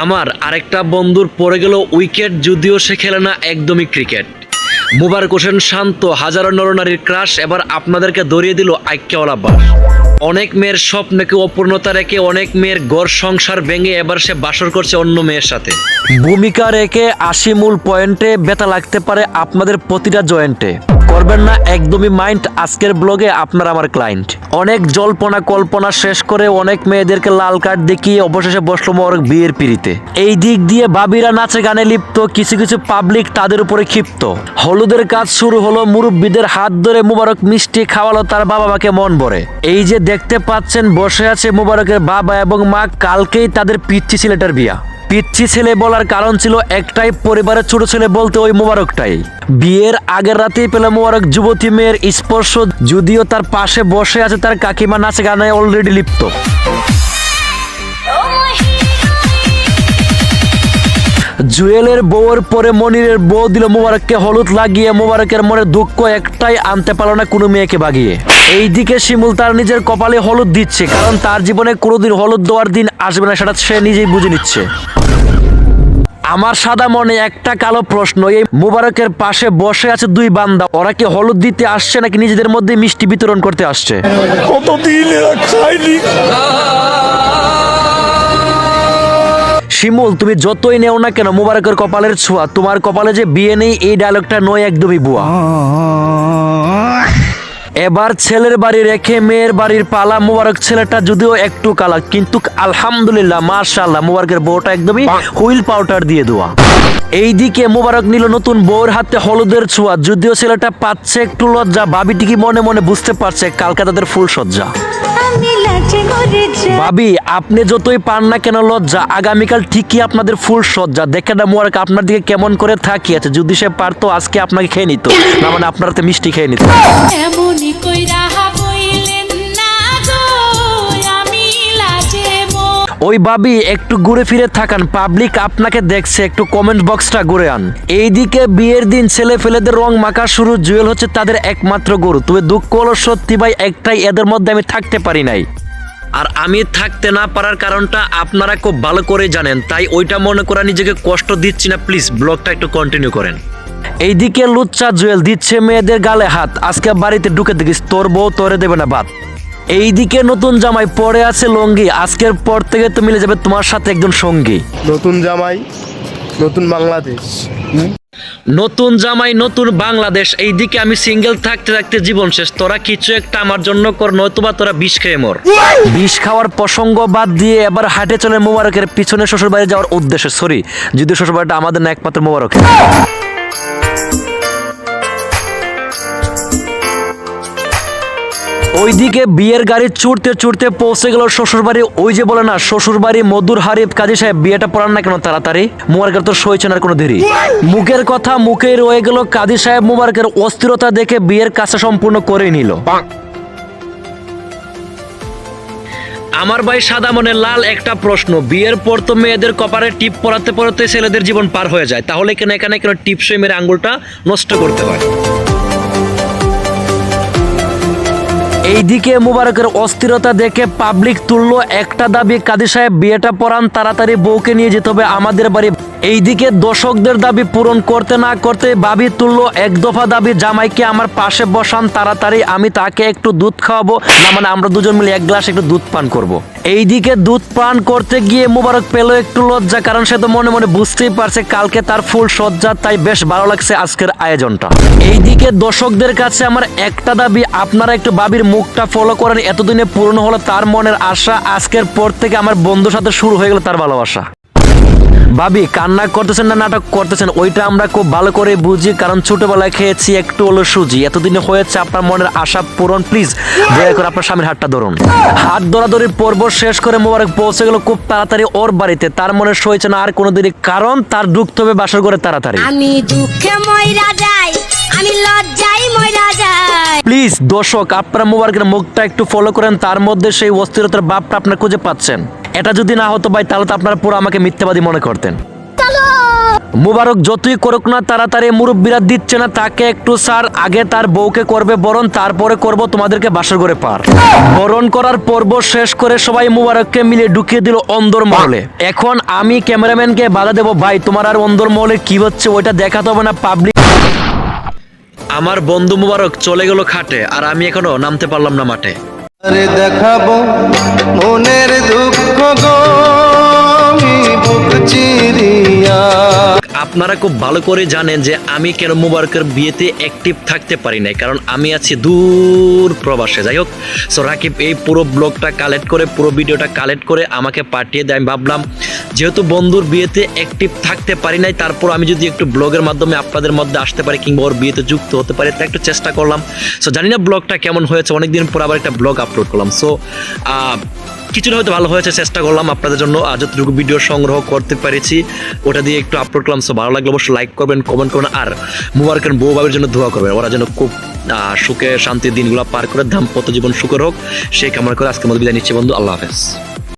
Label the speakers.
Speaker 1: আমার আরেকটা বন্ধুর পড়ে গেল উইকেট, যদিও সে খেলে না একদমই ক্রিকেট। মুবারক হোসেন শান্ত, হাজারো নরনারীর ক্রাশ, এবার আপনাদেরকে দরিয়ে দিল আইক্যওয়ালা বাস। অনেক মেয়ের স্বপ্নকে অপূর্ণতা রেখে, অনেক মেয়ের গড় সংসার ভেঙে এবার সে বাসর করছে অন্য মেয়ের সাথে। ভূমিকা রেখে আশি মূল পয়েন্টে ব্যথা লাগতে পারে আপনাদের প্রতিটা জয়েন্টে। করবেন না, একদমই মাইন্ড আজকের ব্লগে আপনার আমার ক্লায়েন্ট অনেক জল্পনা কল্পনা শেষ করে অনেক মেয়েদেরকে লাল কার্ড দেখিয়ে অবশেষে বসল মোবারক বিয়ের পিড়িতে। এই দিক দিয়ে বাবিরা নাচে গানে লিপ্ত, কিছু কিছু পাবলিক তাদের উপরে ক্ষিপ্ত। হলুদের কাজ শুরু হলো, মুরব্বীদের হাত ধরে মুবারক মিষ্টি খাওয়ালো তার বাবা মাকে মন ভরে। এই যে দেখতে পাচ্ছেন, বসে আছে মুবারকের বাবা এবং মা, কালকেই তাদের পিচ্ছি ছেলেটার বিয়া। পিচ্ছি ছেলে বলার কারণ ছিল একটাই, পরিবারের ছোট ছেলে বলতে ওই মোবারকটাই। বিয়ের আগের রাতেই পেল মোবারক যুবতী মেয়ের স্পর্শ, যদিও তার পাশে বসে আছে তার কাকিমা নাচে গানে অলরেডি লিপ্ত। জুয়েলের বউয়ের পরে মনিরের বউ দিল মোবারককে হলুদ লাগিয়ে মোবারকের মনে দুঃখ একটাই, আনতে পারল না কোনো মেয়েকে বাগিয়ে। এইদিকে শিমুল তার নিজের কপালে হলুদ দিচ্ছে, কারণ তার জীবনে কোনোদিন হলুদ দেওয়ার দিন আসবে না, সেটা সে নিজেই বুঝে নিচ্ছে। আমার সাদা মনে একটা কালো প্রশ্ন, এই মুবারকের পাশে বসে আছে দুই বান্দা, ওরা কি হলুদ দিতে আসছে নাকি নিজেদের মধ্যে মিষ্টি বিতরণ করতে আসছে?
Speaker 2: কতদিন খায়নি?
Speaker 1: শিমুল, তুমি যতই নেও না কেন, মুবারকের কপালের ছোঁয়া, তোমার কপালে যে বিয়ে নেই, এই ডায়লগটা নয় একদমই বুয়া। এবার ছেলের বাড়ি রেখে মেয়ের বাড়ির পালা, মুবারক ছেলেটা যদিও একটু কালা, কিন্তু আলহামদুলিল্লাহ, মাশাআল্লাহ, মুবারকের বউটা একদমই হুইল পাউডার দিয়ে দেওয়া। এইদিকে মুবারক নিল নতুন বউর হাতে হলুদের ছোঁয়া, যদিও ছেলেটা পাচ্ছে একটু লজ্জা, ভাবিটি কি মনে মনে বুঝতে পারছে, কালকে তাদের ফুল সজ্জা ভাবি আপনি যতই পান না কেন লজ্জা আগামীকাল ঠিকই আপনাদের ফুল সজ্জা। দেখে না মোয়ারক আপনার দিকে কেমন করে থাকিয়েছে আছে। যদি সে পারতো আজকে আপনাকে খেয়ে নিত। না মানে আপনার মিষ্টি খেয়ে নিত।
Speaker 3: এমনই কইরা
Speaker 1: ওই বাবি, একটু ঘুরে ফিরে থাকান। পাবলিক আপনাকে দেখছে, একটু কমেন্ট বক্সটা ঘুরে আন। এইদিকে বিয়ের দিন ছেলে ফেলেদের রং মাখা শুরু, জুয়েল হচ্ছে তাদের একমাত্র গরু। তবে দুঃখ হলো সত্যি ভাই, একটাই এদের মধ্যে আমি থাকতে পারি নাই। আর আমি থাকতে না পারার কারণটা আপনারা খুব ভালো করে জানেন, তাই ওইটা মনে করা নিজেকে কষ্ট দিচ্ছি না। প্লিজ, ব্লগটা একটু কন্টিনিউ করেন। এইদিকে লুচ্চা জুয়েল দিচ্ছে মেয়েদের গালে হাত। আজকে বাড়িতে ঢুকে দেখিস, তোর বউ তোরে দেবে না ভাত এইদিকে নতুন জামাই পরে আছে লঙ্গি। আজকের পর থেকে তো মিলে যাবে তোমার সাথে একজন সঙ্গী।
Speaker 2: নতুন জামাই নতুন বাংলাদেশ।
Speaker 1: নতুন জামাই নতুন বাংলাদেশ। এইদিকে আমি সিঙ্গেল থাকতে থাকতে জীবন শেষ। তোরা কিছু একটা আমার জন্য কর নয়তোবা তোরা বিষ খেয়ে মর। বিষ খাওয়ার প্রসঙ্গ বাদ দিয়ে এবার হাটে চলে মোবারকের পিছনে শ্বশুর বাড়ি যাওয়ার উদ্দেশ্যে। সরি যদি শ্বশুর বাড়িটা আমাদের না একমাত্র মোবারক। ওইদিকে বিয়ের গাড়ি ছুটতে ছুটতে পৌঁছে গেল শ্বশুর বাড়ি ওই যে বলে না শ্বশুর বাড়ি মধুর হারিফ কাজী সাহেব, বিয়েটা পড়ান না কেন তাড়াতাড়ি? মুবারকের তো সইছে না কোনো দেরি। মুখের কথা মুখেই রয়ে গেল কাজী সাহেব মুবারকের অস্থিরতা দেখে বিয়ের কাজটা সম্পূর্ণ করে নিল। আমার ভাই সাদা মনে লাল একটা প্রশ্ন, বিয়ের পর তো মেয়েদের কপারে টিপ পরাতে পরাতে ছেলেদের জীবন পার হয়ে যায়, তাহলে কেন এখানে কেন টিপ সই মেরে আঙ্গুলটা নষ্ট করতে হয়? এইদিকে মুবারকের অস্থিরতা দেখে পাবলিক তুললো একটা দাবি। কাদি সাহেব, বিয়েটা পড়ান তাড়াতাড়ি বউকে নিয়ে যেতে হবে। আমাদের বাড়ি এইদিকে দর্শকদের দাবি পূরণ করতে না করতে বাবি তুললো এক দফা দাবি, জামাইকে আমার পাশে বসান তাড়াতাড়ি, আমি তাকে একটু দুধ খাওয়াবো। না মানে আমরা দুজন মিলে এক গ্লাস একটু দুধ পান করব। এইদিকে দুধ পান করতে গিয়ে মুবারক পেল একটু লজ্জা, কারণ সে তো মনে মনে বুঝতেই পারছে কালকে তার ফুল সজ্জা, তাই বেশ ভালো লাগছে আজকের আয়োজনটা। এইদিকে দর্শকদের কাছে আমার একটা দাবি, আপনারা একটু বাবির মুখটা ফলো করেন, এতদিনে পূর্ণ হলো তার মনের আশা, আজকের পর থেকে আমার বন্ধুর সাথে শুরু হয়ে গেল তার ভালোবাসা। ভাবি কান্না করতেছেন না নাটক করতেছেন ওইটা আমরা খুব ভালো করে বুঝি কারণ ছোটবেলায় খেয়েছি একটু হলো সুজি। এতদিনে হয়েছে আপনার মনের আশা পূরণ প্লিজ দয়া করে আপনার স্বামীর হাতটা ধরুন। হাত ধরাধরি পর্ব শেষ করে মোবারক পৌঁছে গেল খুব তাড়াতাড়ি ওর বাড়িতে। তার মনে সইছে না আর কোনোদিনই কারণ তার ঢুকতে হবে বাসর করে তাড়াতাড়ি।
Speaker 4: আমি দুঃখে ময়রা যাই আমি লজ্জাই ময়রা যাই।
Speaker 1: প্লিজ দর্শক আপনার মোবারকের মুখটা একটু ফলো করেন তার মধ্যে সেই অস্থিরতার ভাবটা আপনারা খুঁজে পাচ্ছেন। এটা যদি না হতো ভাই, তাহলে তো আপনারা পুরো আমাকে মিথ্যাবাদী মনে করতেন। মুবারক যতই করুক না, তাড়াতাড়ি মুরব্বীরা দিচ্ছে না, তাকে একটু স্যার, আগে তার বউকে করবে বরণ, তারপরে করব তোমাদেরকে বাসর করে পার। বরণ করার পর্ব শেষ করে সবাই মুবারককে মিলে ঢুকিয়ে দিল অন্দর মহলে। এখন আমি ক্যামেরাম্যানকে বাধা দেবো, ভাই, তোমার আর অন্দর মহলে কি হচ্ছে ওইটা দেখাতে হবে না পাবলিক আমার বন্ধু মুবারক চলে গেল খাটে, আর আমি এখনও নামতে পারলাম না মাঠে।
Speaker 5: দেখাবো মনের দুঃখ।
Speaker 1: আপনারা খুব ভালো করে জানেন যে আমি কেন মুবারকের বিয়েতে অ্যাক্টিভ থাকতে পারি নাই, কারণ আমি আছি দূর প্রবাসে। যাই হোক সো রাকিব, এই পুরো ব্লগটা কালেক্ট করে, পুরো ভিডিওটা কালেক্ট করে আমাকে পাঠিয়ে দেয়। আমি ভাবলাম, যেহেতু বন্ধুর বিয়েতে অ্যাক্টিভ থাকতে পারি নাই, তারপর আমি যদি একটু ব্লগের মাধ্যমে আপনাদের মধ্যে আসতে পারি, কিংবা ওর বিয়েতে যুক্ত হতে পারি, তা একটু চেষ্টা করলাম। সো জানি না ব্লগটা কেমন হয়েছে, অনেকদিন পর আবার একটা ব্লগ আপলোড করলাম। সো কিছুটা হয়তো ভালো হয়েছে, চেষ্টা করলাম আপনাদের জন্য। আর যতটুকু ভিডিও সংগ্রহ করতে পেরেছি, ওটা দিয়ে একটু আপলোড করলাম। সো ভালো লাগল অবশ্যই লাইক করবেন কমেন্ট করবেন, আর মুবারকের বউ বাবের জন্য দোয়া করবেন। ওরা যেন খুব সুখে শান্তির দিনগুলো পার করে দাম্পত্য জীবন সুখের হোক। সেই কামনা করে আজকে মধ্যে বিদায় নিচ্ছে বন্ধু, আল্লাহ হাফেজ।